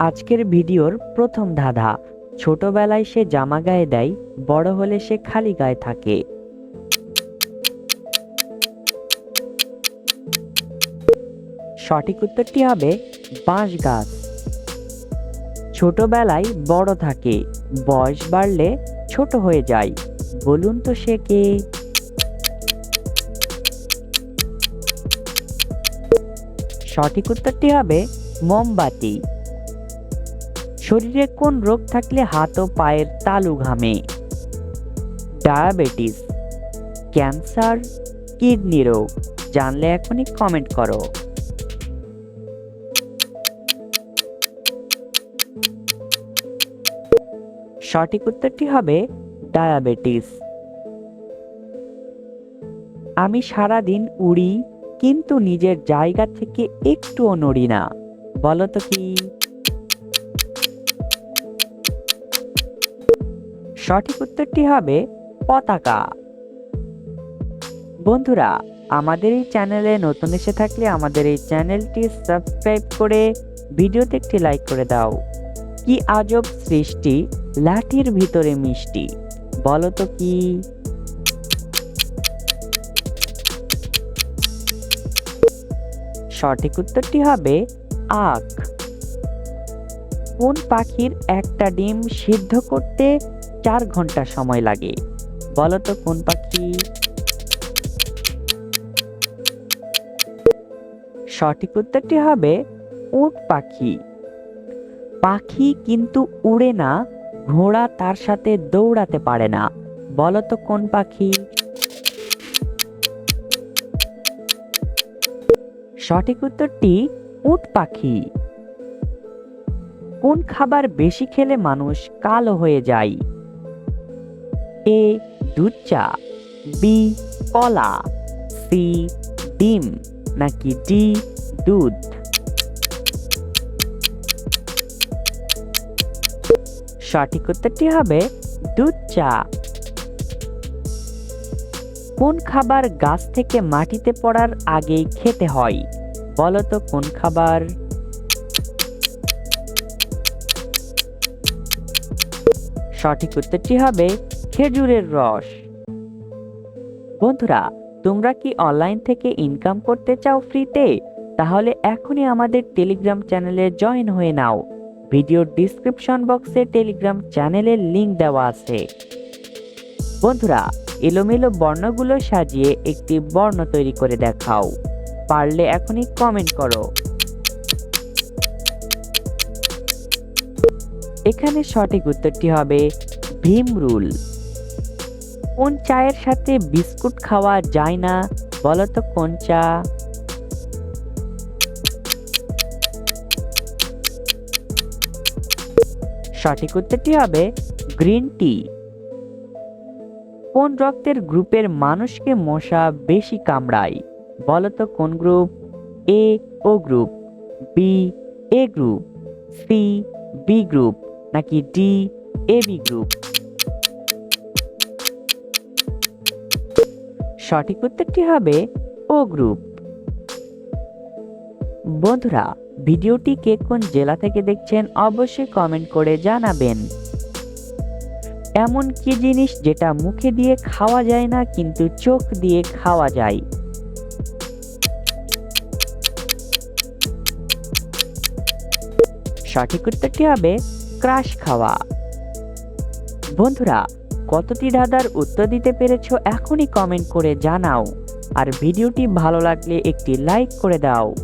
আজকের ভিডিওর প্রথম ধাঁধা, ছোটবেলায় সে জামা গায়ে দেয়, বড় হলে সে খালি গায়ে থাকে। সঠিক উত্তরটি হবে বাঁশ গাছ। ছোটবেলায় বড় থাকে, বয়স বাড়লে ছোট হয়ে যায়। বলুন তো সে কে? সঠিক উত্তরটি হবে মোমবাতি। শরীরে কোন রোগ থাকলে হাত ও পায়ের তালু ঘামে? ডায়াবেটিস, ক্যান্সার, কিডনি রোগ, জানলে এখনই কমেন্ট করো। সঠিক উত্তরটি হবে ডায়াবেটিস। আমি সারাদিন উড়ি, কিন্তু নিজের জায়গা থেকে একটুও নড়ি না। বলো তো কি? সঠিক উত্তরটি হবে পতাকা। বন্ধুরা, আমাদের এই চ্যানেলে নতুন এসে থাকলে আমাদের এই চ্যানেলটি সাবস্ক্রাইব করে ভিডিওতে একটি লাইক করে দাও। কি আজব সৃষ্টি, লাঠির ভিতরে মিষ্টি, বলো তো কি? সঠিক উত্তরটি হবে আখ। কোন পাখির একটা ডিম সিদ্ধ করতে চার ঘণ্টা সময় লাগে। বলো তো, কোন পাখি? সঠিক উত্তরটি হবে উট পাখি। পাখি কিন্তু উড়ে না, ঘোড়া তার সাথে দৌড়াতে পারে না। বলো তো, কোন পাখি? সঠিক উত্তরটি উট পাখি। কোন খাবার বেশি খেলে মানুষ কালো হয়ে যায়? এ দুধ চা বি কলা সি ডিম, নাকি ডি দুধ? সঠিক উত্তরটি হবে দুধ চা কোন খাবার গাছ থেকে মাটিতে পড়ার আগেই খেতে হয়? বলো তো কোন খাবার? সঠিক উত্তরটি হবে খেজুরের রস। বন্ধুরা, তোমরা কি অনলাইন থেকে ইনকাম করতে চাও ফ্রিতে তাহলে এখনই আমাদের টেলিগ্রাম চ্যানেলে জয়েন হয়ে নাও। ভিডিওর ডিসক্রিপশন বক্সে টেলিগ্রাম চ্যানেলের লিংক দেওয়া আছে। বন্ধুরা, এলোমেলো বর্ণগুলো সাজিয়ে একটি বর্ণ তৈরি করে দেখাও। পারলে এখনই কমেন্ট করো। এখানে সঠিক উত্তরটি হবে ভীম রুল। কোন চায়ের সাথে বিস্কুট খাওয়া যায় না? বলতো কোন চা? সঠিক উত্তরটি হবে গ্রিন টি। কোন রক্তের গ্রুপের মানুষকে মশা বেশি কামড়ায়? বলো তো কোন group? A, O group, B, A group, C, B group, নাকি ডি, এ, বি গ্রুপ? সঠিক উত্তরটি হবে ও গ্রুপ বন্ধুরা ভিডিওটি কে কোন জেলা থেকে দেখছেন অবশ্যই কমেন্ট করে জানাবেন। এমন কি জিনিস যেটা মুখে দিয়ে খাওয়া যায় না, কিন্তু চোখ দিয়ে খাওয়া যায়? সঠিক উত্তরটি হবে ক্রাশ খাওয়া। বন্ধুরা কতটি ধাঁধার উত্তর দিতে পেরেছ এখনই কমেন্ট করে জানাও। আর ভিডিওটি ভালো লাগলে একটি লাইক করে দাও।